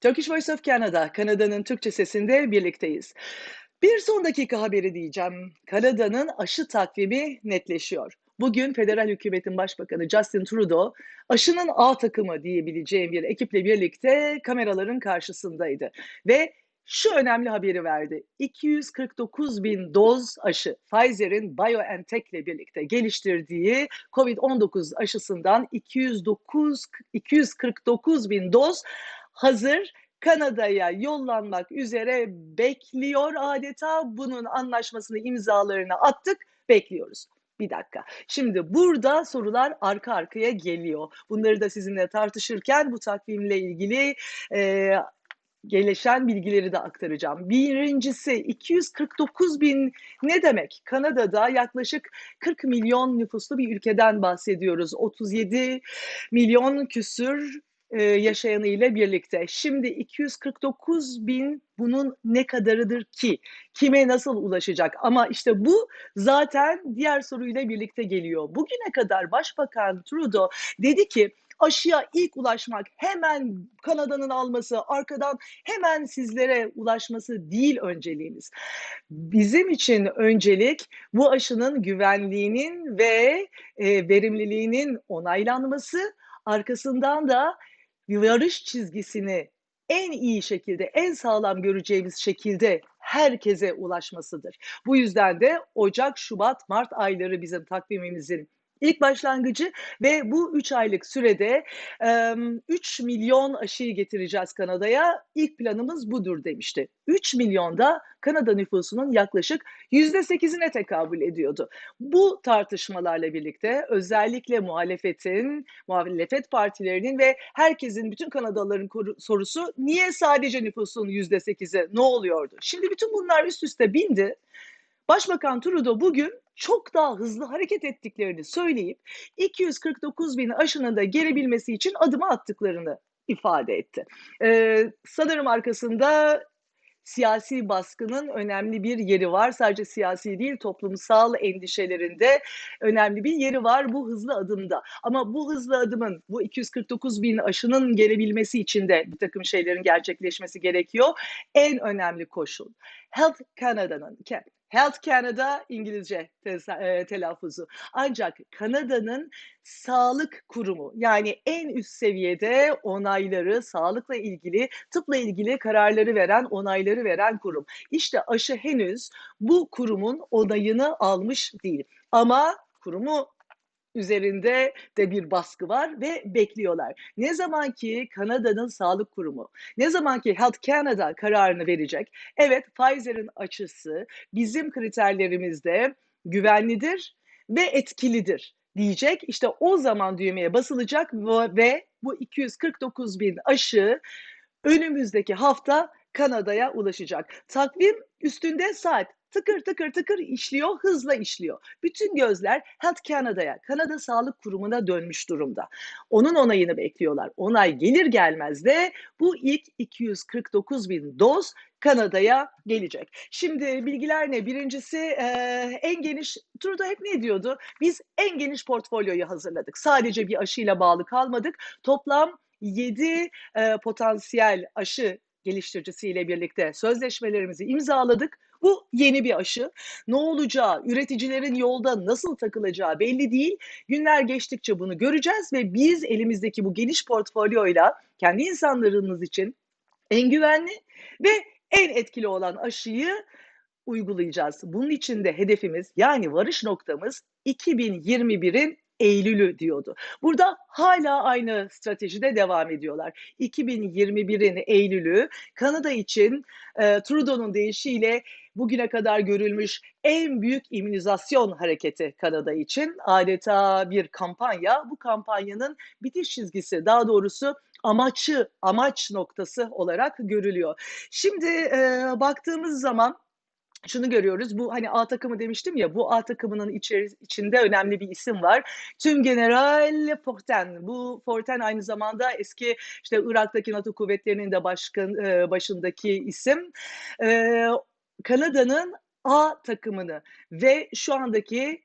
Turkish Voice of Canada, Kanada'nın Türkçe sesinde birlikteyiz. Bir son dakika haberi diyeceğim. Kanada'nın aşı takvimi netleşiyor. Bugün federal hükümetin başbakanı Justin Trudeau aşının A takımı diyebileceğim bir ekiple birlikte kameraların karşısındaydı ve şu önemli haberi verdi. 249 bin doz aşı Pfizer'in BioNTech ile birlikte geliştirdiği COVID-19 aşısından 209 249 bin doz hazır Kanada'ya yollanmak üzere bekliyor adeta. Bunun anlaşmasını imzalarını attık, bekliyoruz. Bir dakika. Şimdi burada sorular arka arkaya geliyor. Bunları da sizinle tartışırken bu takvimle ilgili e, gelişen bilgileri de aktaracağım. Birincisi 249 bin ne demek? Kanada'da yaklaşık 40 milyon nüfuslu bir ülkeden bahsediyoruz. 37 milyon küsür e, yaşayanı ile birlikte. Şimdi 249 bin bunun ne kadarıdır ki? Kime nasıl ulaşacak? Ama işte bu zaten diğer soruyla birlikte geliyor. Bugüne kadar Başbakan Trudeau dedi ki aşıya ilk ulaşmak hemen Kanada'nın alması, arkadan hemen sizlere ulaşması değil önceliğimiz. Bizim için öncelik bu aşının güvenliğinin ve e, verimliliğinin onaylanması, arkasından da yarış çizgisini en iyi şekilde, en sağlam göreceğimiz şekilde herkese ulaşmasıdır. Bu yüzden de Ocak, Şubat, Mart ayları bizim takvimimizin ilk başlangıcı ve bu 3 aylık sürede 3 milyon aşıyı getireceğiz Kanada'ya. İlk planımız budur demişti. 3 milyon da Kanada nüfusunun yaklaşık %8'ine tekabül ediyordu. Bu tartışmalarla birlikte özellikle muhalefetin, muhalefet partilerinin ve herkesin, bütün Kanadalıların sorusu niye sadece nüfusun %8'i ne oluyordu? Şimdi bütün bunlar üst üste bindi. Başbakan Trudeau bugün çok daha hızlı hareket ettiklerini söyleyip 249 bin aşının da gelebilmesi için adımı attıklarını ifade etti. Ee, sanırım arkasında siyasi baskının önemli bir yeri var. Sadece siyasi değil toplumsal endişelerinde önemli bir yeri var bu hızlı adımda. Ama bu hızlı adımın bu 249 bin aşının gelebilmesi için de bir takım şeylerin gerçekleşmesi gerekiyor. En önemli koşul Health Canada'nın Health Canada İngilizce e, telaffuzu. Ancak Kanada'nın sağlık kurumu yani en üst seviyede onayları, sağlıkla ilgili, tıpla ilgili kararları veren, onayları veren kurum. İşte aşı henüz bu kurumun onayını almış değil. Ama kurumu üzerinde de bir baskı var ve bekliyorlar. Ne zaman ki Kanada'nın sağlık kurumu, ne zaman ki Health Canada kararını verecek, evet Pfizer'in açısı bizim kriterlerimizde güvenlidir ve etkilidir diyecek. İşte o zaman düğmeye basılacak ve bu 249 bin aşı önümüzdeki hafta Kanada'ya ulaşacak. Takvim üstünde saat tıkır tıkır tıkır işliyor, hızla işliyor. Bütün gözler Health Canada'ya, Kanada Sağlık Kurumu'na dönmüş durumda. Onun onayını bekliyorlar. Onay gelir gelmez de bu ilk 249 bin doz Kanada'ya gelecek. Şimdi bilgiler ne? Birincisi e, en geniş, Trudeau hep ne diyordu? Biz en geniş portfolyoyu hazırladık. Sadece bir aşıyla bağlı kalmadık. Toplam 7 e, potansiyel aşı geliştiricisiyle birlikte sözleşmelerimizi imzaladık. Bu yeni bir aşı. Ne olacağı, üreticilerin yolda nasıl takılacağı belli değil. Günler geçtikçe bunu göreceğiz ve biz elimizdeki bu geniş portfolyoyla kendi insanlarımız için en güvenli ve en etkili olan aşıyı uygulayacağız. Bunun için de hedefimiz yani varış noktamız 2021'in Eylül'ü diyordu. Burada hala aynı stratejide devam ediyorlar. 2021'in Eylül'ü Kanada için e, Trudeau'nun deyişiyle bugüne kadar görülmüş en büyük immünizasyon hareketi Kanada için. Adeta bir kampanya. Bu kampanyanın bitiş çizgisi daha doğrusu amaçı, amaç noktası olarak görülüyor. Şimdi e, baktığımız zaman şunu görüyoruz. Bu hani A takımı demiştim ya bu A takımının içeri, içinde önemli bir isim var. Tüm General Forten. Bu Forten aynı zamanda eski işte Irak'taki NATO kuvvetlerinin de başkan e, başındaki isim. E, Kanada'nın A takımını ve şu andaki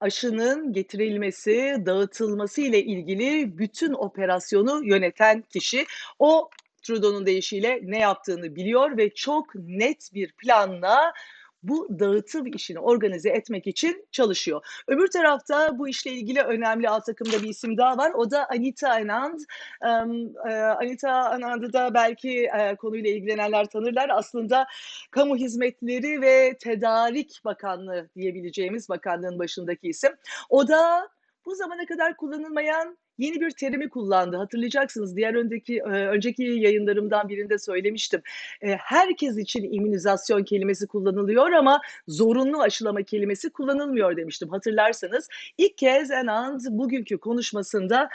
aşının getirilmesi, dağıtılması ile ilgili bütün operasyonu yöneten kişi. O Trudeau'nun deyişiyle ne yaptığını biliyor ve çok net bir planla bu dağıtım işini organize etmek için çalışıyor. Öbür tarafta bu işle ilgili önemli alt takımda bir isim daha var. O da Anita Anand. Um, Anita Anand'ı da belki uh, konuyla ilgilenenler tanırlar. Aslında Kamu Hizmetleri ve Tedarik Bakanlığı diyebileceğimiz bakanlığın başındaki isim. O da bu zamana kadar kullanılmayan yeni bir terimi kullandı. Hatırlayacaksınız diğer önceki önceki yayınlarımdan birinde söylemiştim. Herkes için immünizasyon kelimesi kullanılıyor ama zorunlu aşılama kelimesi kullanılmıyor demiştim. Hatırlarsanız ilk kez Anand bugünkü konuşmasında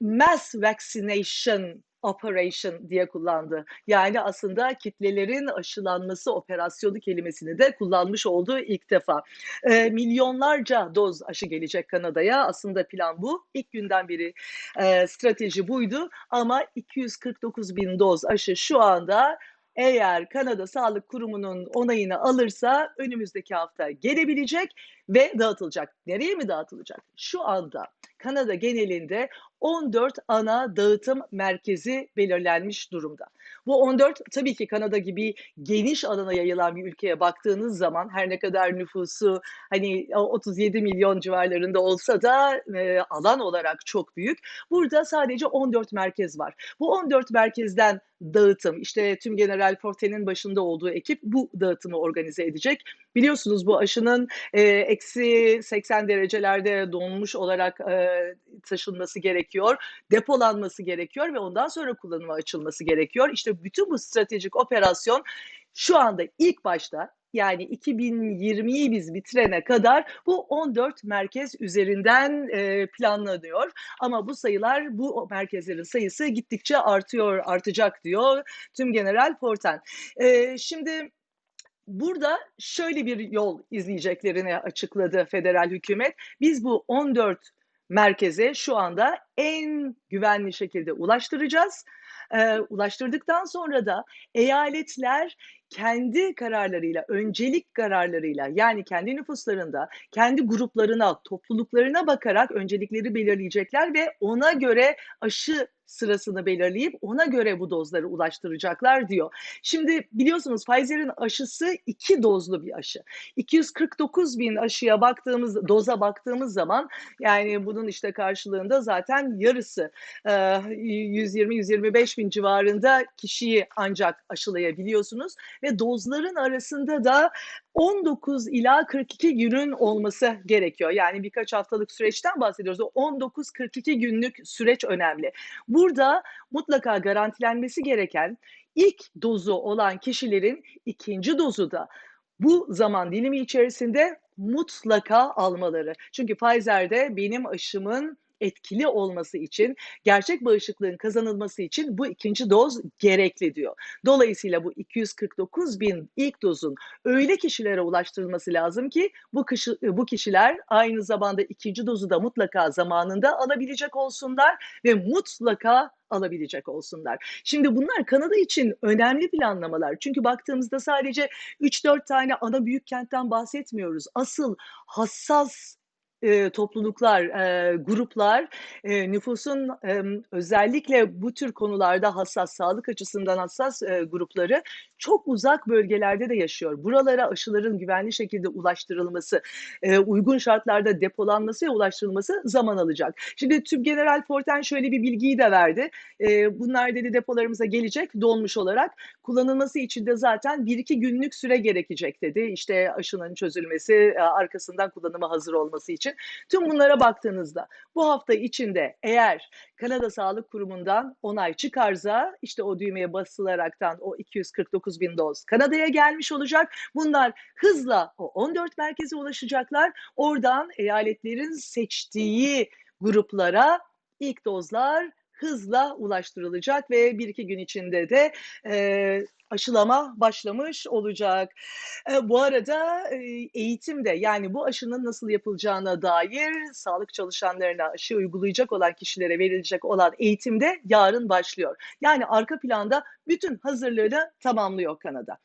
mass vaccination operation diye kullandı. Yani aslında kitlelerin aşılanması operasyonu kelimesini de kullanmış olduğu ilk defa. E, milyonlarca doz aşı gelecek Kanada'ya. Aslında plan bu. İlk günden beri e, strateji buydu. Ama 249 bin doz aşı şu anda eğer Kanada Sağlık Kurumu'nun onayını alırsa önümüzdeki hafta gelebilecek ve dağıtılacak. Nereye mi dağıtılacak? Şu anda Kanada genelinde 14 ana dağıtım merkezi belirlenmiş durumda. Bu 14 tabii ki Kanada gibi geniş alana yayılan bir ülkeye baktığınız zaman her ne kadar nüfusu hani 37 milyon civarlarında olsa da e, alan olarak çok büyük. Burada sadece 14 merkez var. Bu 14 merkezden dağıtım işte tüm General Forte'nin başında olduğu ekip bu dağıtımı organize edecek. Biliyorsunuz bu aşının e, eksi 80 derecelerde donmuş olarak e, taşınması gerekiyor, depolanması gerekiyor ve ondan sonra kullanıma açılması gerekiyor. İşte bütün bu stratejik operasyon şu anda ilk başta yani 2020'yi biz bitirene kadar bu 14 merkez üzerinden e, planlanıyor. Ama bu sayılar, bu merkezlerin sayısı gittikçe artıyor, artacak diyor tüm General Forten. E, şimdi Burada şöyle bir yol izleyeceklerini açıkladı federal hükümet. Biz bu 14 merkeze şu anda en güvenli şekilde ulaştıracağız. Ee, ulaştırdıktan sonra da eyaletler kendi kararlarıyla, öncelik kararlarıyla yani kendi nüfuslarında, kendi gruplarına, topluluklarına bakarak öncelikleri belirleyecekler ve ona göre aşı sırasını belirleyip ona göre bu dozları ulaştıracaklar diyor. Şimdi biliyorsunuz Pfizer'in aşısı iki dozlu bir aşı. 249 bin aşıya baktığımız, doza baktığımız zaman yani bunun işte karşılığında zaten yarısı 120-125 bin civarında kişiyi ancak aşılayabiliyorsunuz ve dozların arasında da 19 ila 42 günün olması gerekiyor. Yani birkaç haftalık süreçten bahsediyoruz. O 19-42 günlük süreç önemli. Burada mutlaka garantilenmesi gereken ilk dozu olan kişilerin ikinci dozu da bu zaman dilimi içerisinde mutlaka almaları. Çünkü Pfizer'de benim aşımın etkili olması için, gerçek bağışıklığın kazanılması için bu ikinci doz gerekli diyor. Dolayısıyla bu 249 bin ilk dozun öyle kişilere ulaştırılması lazım ki bu, kişi, bu kişiler aynı zamanda ikinci dozu da mutlaka zamanında alabilecek olsunlar ve mutlaka alabilecek olsunlar. Şimdi bunlar Kanada için önemli planlamalar. Çünkü baktığımızda sadece 3-4 tane ana büyük kentten bahsetmiyoruz. Asıl hassas e, topluluklar, e, gruplar e, nüfusun e, özellikle bu tür konularda hassas, sağlık açısından hassas e, grupları çok uzak bölgelerde de yaşıyor. Buralara aşıların güvenli şekilde ulaştırılması, e, uygun şartlarda depolanması ve ulaştırılması zaman alacak. Şimdi Tüp General Forten şöyle bir bilgiyi de verdi. E, bunlar dedi depolarımıza gelecek dolmuş olarak. Kullanılması için de zaten 1-2 günlük süre gerekecek dedi. İşte aşının çözülmesi, e, arkasından kullanıma hazır olması için. Tüm bunlara baktığınızda bu hafta içinde eğer Kanada Sağlık Kurumu'ndan onay çıkarsa işte o düğmeye basılaraktan o 249 bin doz Kanada'ya gelmiş olacak. Bunlar hızla o 14 merkeze ulaşacaklar. Oradan eyaletlerin seçtiği gruplara ilk dozlar hızla ulaştırılacak ve bir iki gün içinde de e, aşılama başlamış olacak. E, bu arada e, eğitimde yani bu aşının nasıl yapılacağına dair sağlık çalışanlarına aşı uygulayacak olan kişilere verilecek olan eğitimde yarın başlıyor. Yani arka planda bütün hazırlığını tamamlıyor Kanada.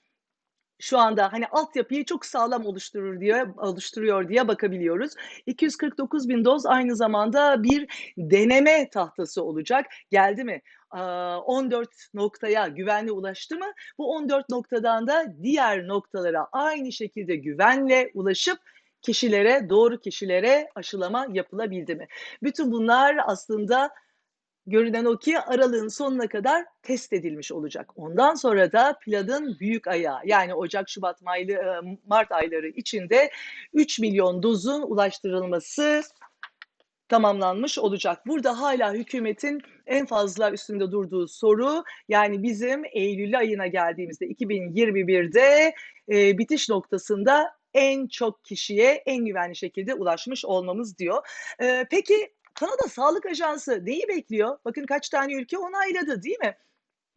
Şu anda, hani, altyapıyı çok sağlam oluşturur diye oluşturuyor diye bakabiliyoruz. 249.000 doz aynı zamanda bir deneme tahtası olacak. Geldi mi? Aaa, 14 noktaya güvenle ulaştı mı? Bu 14 noktadan da diğer noktalara aynı şekilde güvenle ulaşıp kişilere, doğru kişilere aşılama yapılabildi mi? Bütün bunlar aslında görünen o ki aralığın sonuna kadar test edilmiş olacak. Ondan sonra da planın büyük ayağı yani ocak, şubat, maylı, eee, mart ayları içinde 3.000.000 dozun ulaştırılması tamamlanmış olacak. Burada hâlâ hükümetin en fazla üstünde durduğu soru, yani bizim eylül ayına geldiğimizde 2021'de, eee, bitiş noktasında en çok kişiye en güvenli şekilde ulaşmış olmamız diyor. Eee, peki Kanada Sağlık Ajansı neyi bekliyor? Bakın kaç tane ülke onayladı, değil mi?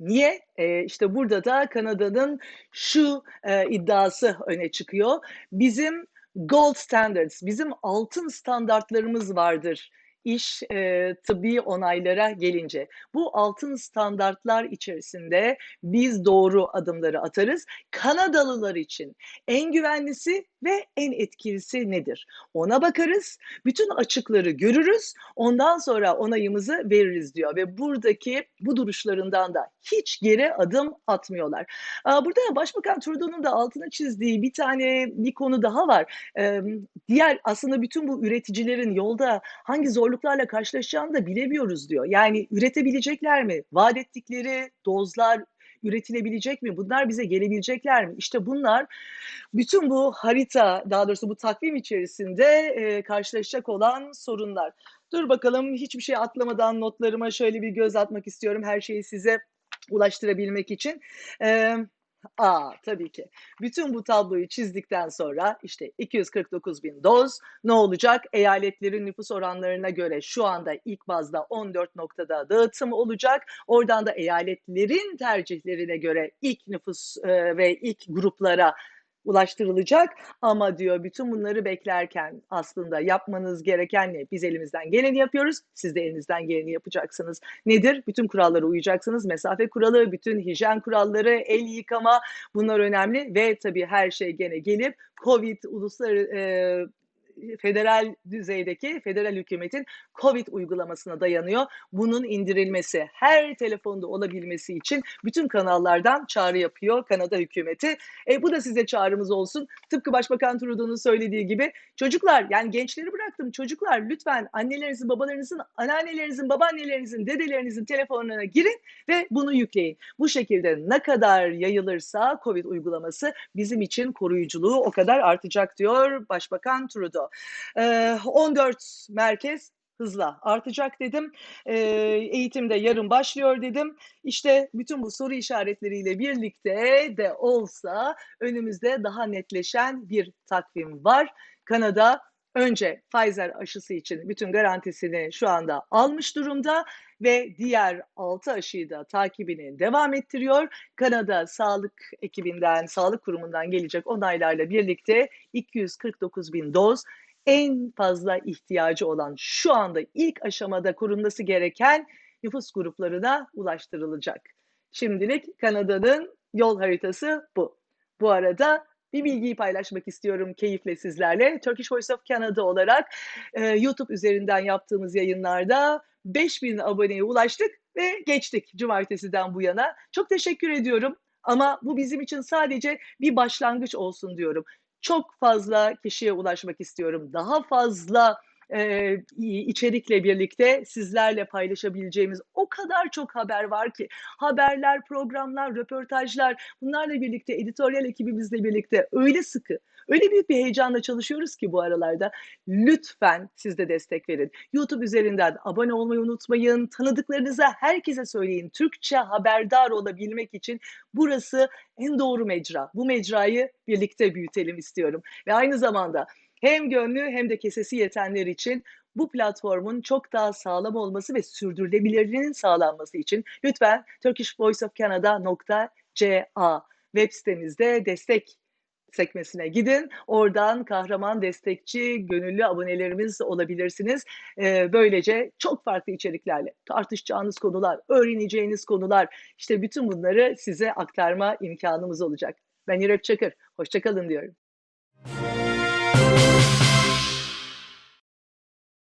Niye? Eee, işte burada da Kanada'nın şu, eee, iddiası öne çıkıyor. Bizim gold standards, bizim altın standartlarımız vardır iş, eee, tıbbi onaylara gelince. Bu altın standartlar içerisinde biz doğru adımları atarız. Kanadalılar için en güvenlisi ve en etkilisi nedir? Ona bakarız, bütün açıkları görürüz, ondan sonra onayımızı veririz diyor ve buradaki bu duruşlarından da hiç geri adım atmıyorlar. Burada Başbakan Trudeau'nun da altını çizdiği bir tane bir konu daha var. Diğer aslında bütün bu üreticilerin yolda hangi zorluklarla karşılaşacağını da bilemiyoruz diyor. Yani üretebilecekler mi? Vaat ettikleri dozlar üretilebilecek mi? Bunlar bize gelebilecekler mi? İşte bunlar bütün bu harita, daha doğrusu bu takvim içerisinde, eee, karşılaşacak olan sorunlar. Dur bakalım, hiçbir şey atlamadan notlarıma şöyle bir göz atmak istiyorum her şeyi size ulaştırabilmek için. Emm, a, tabii ki. Bütün bu tabloyu çizdikten sonra, işte 249.000 doz ne olacak? Eyaletlerin nüfus oranlarına göre şu anda ilk bazda 14 noktada dağıtım olacak. Oradan da eyaletlerin tercihlerine göre ilk nüfus, eee, ve ilk gruplara ulaştırılacak ama diyor bütün bunları beklerken aslında yapmanız gereken ne? Biz elimizden geleni yapıyoruz, siz de elinizden geleni yapacaksınız. Nedir? Bütün kurallara uyacaksınız. Mesafe kuralı, bütün hijyen kuralları, el yıkama bunlar önemli ve tabii her şey gene gelip COVID ulusları eee, federal düzeydeki federal hükümetin COVID uygulamasına dayanıyor. Bunun indirilmesi, her telefonda olabilmesi için bütün kanallardan çağrı yapıyor Kanada hükümeti. E, bu da size çağrımız olsun. Tıpkı Başbakan Trudeau'nun söylediği gibi çocuklar yani gençleri bıraktım çocuklar lütfen annelerinizin, babalarınızın, anneannelerinizin, babaannelerinizin, dedelerinizin telefonlarına girin ve bunu yükleyin. Bu şekilde ne kadar yayılırsa COVID uygulaması bizim için koruyuculuğu o kadar artacak diyor Başbakan Trudeau. Eee, 14 merkez hızla artacak dedim. Eee, eğitim de yarın başlıyor dedim. İşte bütün bu soru işaretleriyle birlikte de olsa önümüzde daha netleşen bir takvim var. Kanada önce Pfizer aşısı için bütün garantisini şu anda almış durumda ve diğer 6 aşıyı da takibini devam ettiriyor. Kanada sağlık ekibinden, sağlık kurumundan gelecek onaylarla birlikte 249.000 doz en fazla ihtiyacı olan, şu anda ilk aşamada korunması gereken nüfus gruplarına ulaştırılacak. Şimdilik Kanada'nın yol haritası bu. Bu arada bir bilgiyi paylaşmak istiyorum keyifle sizlerle. Turkish Voice of Canada olarak, eee, YouTube üzerinden yaptığımız yayınlarda 5.000 aboneye ulaştık ve geçtik cumartesiden bu yana. Çok teşekkür ediyorum ama bu bizim için sadece bir başlangıç olsun diyorum. Çok fazla kişiye ulaşmak istiyorum. Daha fazla, i içerikle birlikte sizlerle paylaşabileceğimiz o kadar çok haber var ki. Haberler, programlar, röportajlar bunlarla birlikte editoryal ekibimizle birlikte öyle sıkı, öyle büyük bir heyecanla çalışıyoruz ki bu aralarda. Lütfen siz de destek verin. YouTube üzerinden abone olmayı unutmayın. Tanıdıklarınıza, herkese söyleyin. Türkçe haberdar olabilmek için burası en doğru mecra. Bu mecrayı birlikte büyütelim istiyorum ve aynı zamanda hem gönlü hem de kesesi yetenler için bu platformun çok daha sağlam olması ve sürdürülebilirliğinin sağlanması için lütfen turkishvoiceofcanada.ca web sitemizde destek sekmesine gidin. Oradan kahraman destekçi, gönüllü abonelerimiz olabilirsiniz. Eee, böylece çok farklı içeriklerle tartışacağınız konular, öğreneceğiniz konular, işte bütün bunları size aktarma imkânımız olacak. Ben İrem Çakır. Hoşça kalın diyorum.